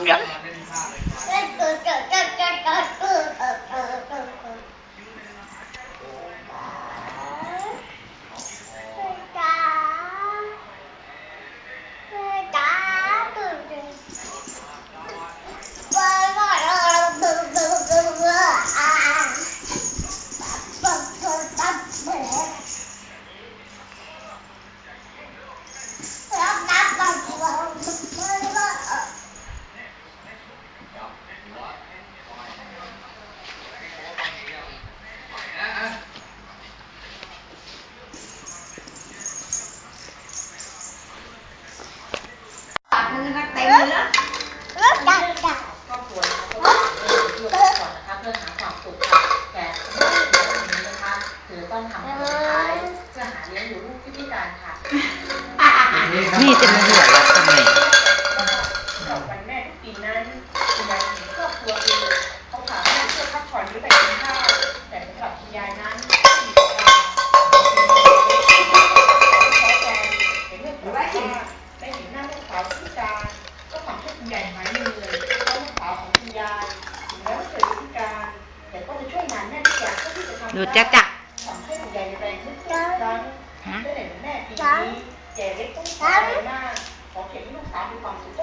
ป นี่จะมาหัวเราะทำไมหรับวันแม่ทุกปีนั้นคุณยายก็ครัวเองเขาพาแม่เพื่อพักผ่อนหรือไปกินข้าวแต่สำหรับคุณยายนั้นมีแต่การท้อใจเห็นเรื่องของว่าได้เห็นหน้าลูกสาวพิการก็ทำให้คุณยายหายมือเพราะลูกสาวของคุณยายแม้ว่าจะพิก แก่เล็กต้องใช้มากขอเขียนให้ลูกสาวมีความสุข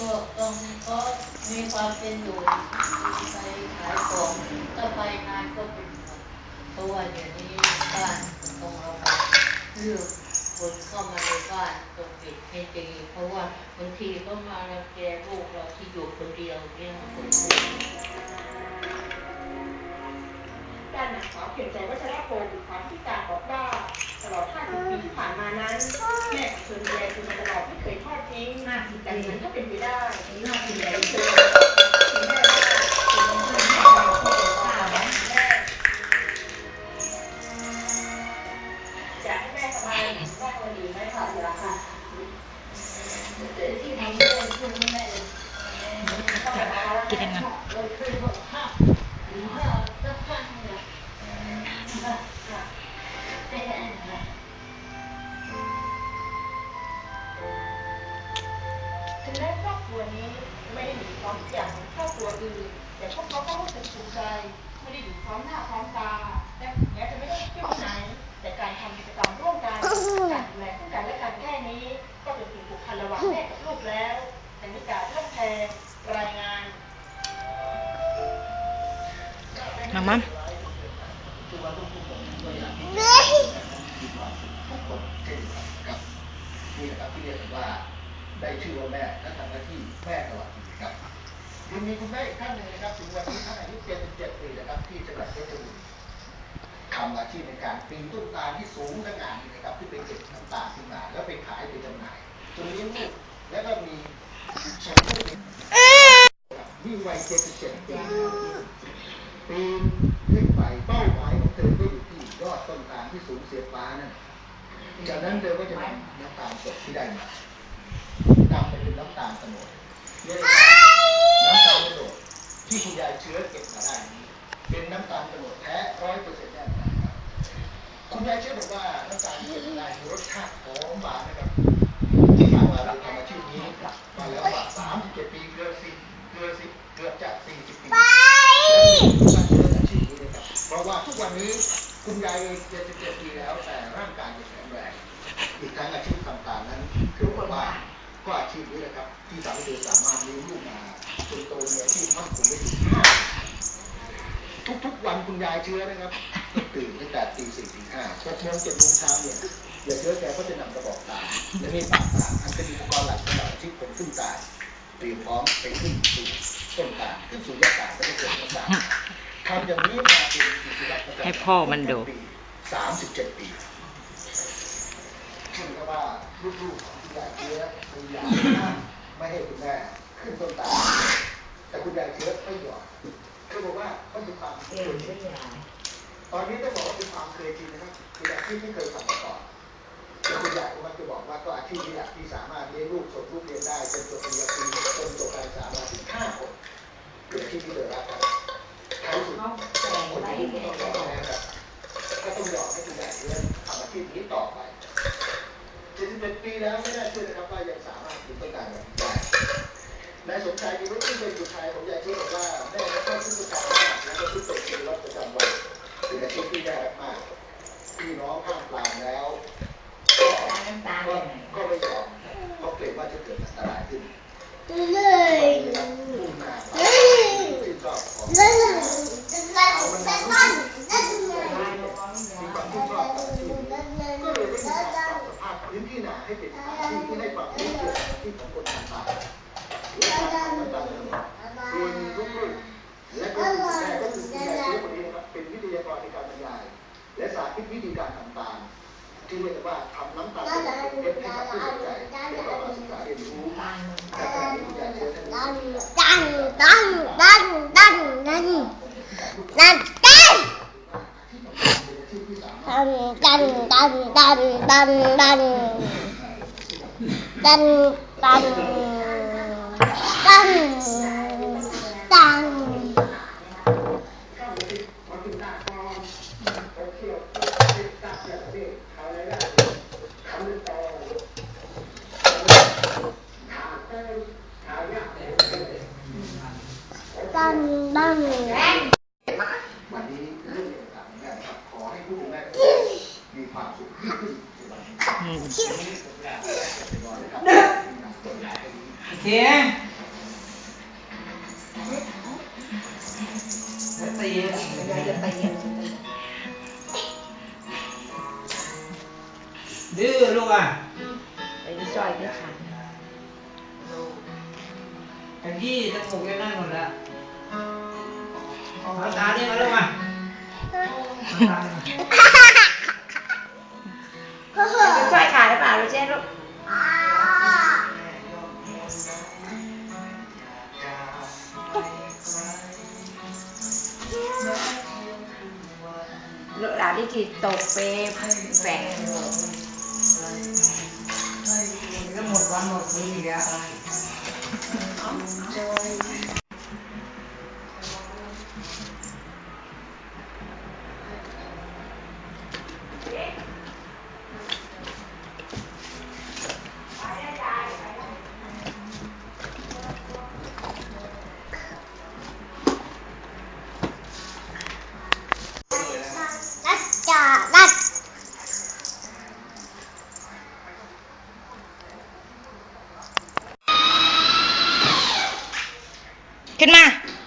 ก็ต้องก็มีความเป็นอยู่ไปขายของถ้าไปนานก็เป็นวงเพราะว่าเดี๋ยวนี้บ้านตรงเราเลือกคนเข้ามาในบ้านต้องปิดให้ดีเพราะว่าบางทีก็มารังแกลูกเราที่อยู่คนเดียวเนี่ยคนเดียว นางสาวเพียงใจวัชรพงศ์ความพิการบอกว่า ตลอด 50 ปีที่ผ่านมานั้น แม่ของเธอดูแลคุณมาตลอดไม่เคยทอดทิ้งดังนั้นถ้าเป็นไปได้น่าคุณยายเธอคุณ ถึงแม้ครอบครัวนี้ไม่ได้มีความทุกอย่างเหมือนครอบครัวอื่นแต่พวกเขาก็รู้สึกภูมิใจไม่ได้อยู่พร้อมหน้าพร้อมตาและแม้จะไม่ได้เที่ยวไหนแต่การทำกิจกรรมร่วมกันการดูแลซึ่งกันและกันแค่นี้ ก็เป็นสิ่งผูกพันระหว่างแม่กับลูกแล้วอันนี้การเรื่องแทนรายงานมามั้ม ทุกคนเช่นกันครับนี่แหละครับที่เรียกว่าได้ชื่อว่าแม่และ ทำหน้าที่แม่ตลอดชีวิตครับยังมีคุณแม่อีกท่านหนึ่งนะครับ ถึงวันนี้ท่านอายุ77ปีนะครับ ที่จังหวัดเพชรบุรีทำอาชีพในการปีนต้นตาลที่สูงสง่านี่นะครับ ที่ไปเก็บน้ำตาลขึ้นมาแล้วไปขายไปจำหน่ายจนเลี้ยงลูกแล้วก็มีแชมป์โลกนี่วัย77ปีปีนขึ้นไปเป้าหมายของเธอก็อยู่ที่ยอดต้นตาลที่สูงเสียฟ้านั่นจากนั้นเธอก็จะนำน้ำตาลสดที่ได้มานำไปเป็นน้ำตาลโตน เรียกว่าน้ำตาลโตนดดที่คุณยายเชื้อเก็บมาได้นี้เป็นน้ำตาลโตนดดแท้ร้อยเปอร์เซ็นต์แน่นอนครับคุณยายเชื้อบอกว่าน้ำตาลที่เก็บมาได้รสชาติหอมหวานนะครับที่ผ่านมาเราทำอาชีพนี้มาแล้วกว่าสามสิบเจ็ดปีเกือบสิบเกือบสิบเกือบจะสี่สิบปีและการเจริญอาชีพนี้นะครับเพราะว่าทุกวันนี้คุณยาย77ปีแล้วแต่ร่างกายยังแข็งแรง อีกทั้งอาชีพต่างๆนั้นคือว่าก็อา ชีพนี้แหละครับ ที่ทำให้เธอสามารถเลี้ยงลูกมาจนโตมีอาชีพมั่นคงได้ถึงห้าทุกๆวันคุณยายเชื้อนะครับตื่นตั้งแต่ตีสี่ตีห้าหกโมงเจ็ดโมงเช้าเนี่ยยายเชื้อแกก็จะนำกระบอกตาลและมีดปากตาลอันเป็นอุปกรณ์หลักสำหรับอาชีพคนขึ้นตาลเตรียมพร้อมไปขึ้นสู่ต้นตาลขึ้นสู่ยอดตาลและก็เกิดน้ำตาลทำอย่างนี้มาเป็นกิจวัตรประจำให้พ่อมันดูสามสิบเจ็ดปีซึ่งก็ว่าลูกๆของคุณ ยายเชื้อพยายามห้ามไม่ให้คุณแม่ขึ้นต้นตาลแต่คุณยายเชื้อไม่หยอมคือบอกว่ามันเป็นความเคยชินตอนนี้ต้องบอกว่าเป็นความเคยชินนะครับคืออาชีพที่เคยทำมาก่อนที่นี่แหละที่สามารถเลี้ยงลูกส่งลูกเรียนได้จนจบปริญญาตรีจนจบการศึกษามาถึงห้าคนเป็นอาชีพที่เดินรับกันท้ายสุดคนที่ก็ต้องยอมนะครับก็ต้องยอมให้คุณใหญ่เรื่องทำอาชีพนี้ต่อไป 71ปีแล้วไม่น่าเชื่อนะครับว่ายังสามารถอยู่ต้องการแบบนี้ได้นายสมชายมีรุ่นที่เป็นบุตรชายของยายที่บอกว่าแม่ไม่ชอบชุดประจำวันแล้วก็ชุดเป็นชีวิตประจำวันเป็นอาชีพที่ยากมากพี่น้องข้ามปลามแล้วก็ก็ก็ไม่ยอมเพราะเกรงว่าจะเกิดอันตรายขึ้นวันนี้ครับมุ่งหน้าไปที่ชอบของเอา ให้เป็นอาชีพที่ให้ความรู้เกี่ยวกับอาชีพของคนทำป่าโดยมีลูกๆและก็คุณแม่ก็คือคุณยายคนนี้นะครับเป็นวิทยากรในการบรรยาย และสาธิตวิธีการทำตาลที่เรียกว่าทำน้ำตาลเป็นเพชรให้กับผู้สนใจและก็มาศึกษาเรียนรู้และขณะนี้คุณยายเชื้อท่านนี้วันนี้เรื่องเกี่ยวกับแม่ครันแม่มีความสุขยิ่งขึ้นในวันนี้อืมน อนเลยครับ เทีตีดื้อลูกอะไปซอยด้วยค่ะขยี้จมูกยังนั่นหมดแล้วเอาตาเนี่ยมาลูกมา ลูกหลานที่ขีดตกเปแฝงก็หมดวันหมดคืนอีกแล้ว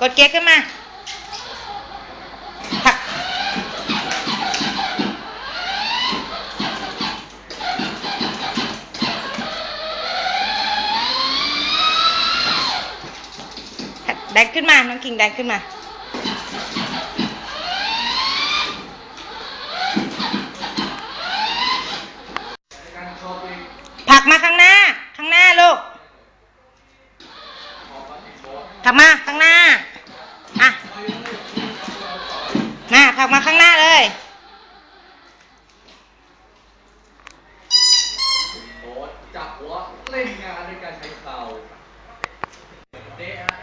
กดเกียร์ขึ้นมาผักดันขึ้นมา น้องคิงดันขึ้นมาผักมาข้างหน้า ข้างหน้าลูกผลักมา จับหัวเล่นงานในการใช้เข่าเตะ